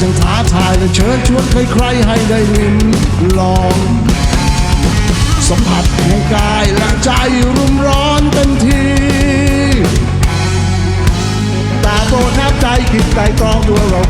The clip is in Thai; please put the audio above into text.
จังท้าทายและเชิญชวนใครๆให้ได้ลิ้มลอง สัมผัสแห่งกายและใจรุ่มร้อนเต็มทีแต่โบนับใจคิดใจตรองด้วยเรา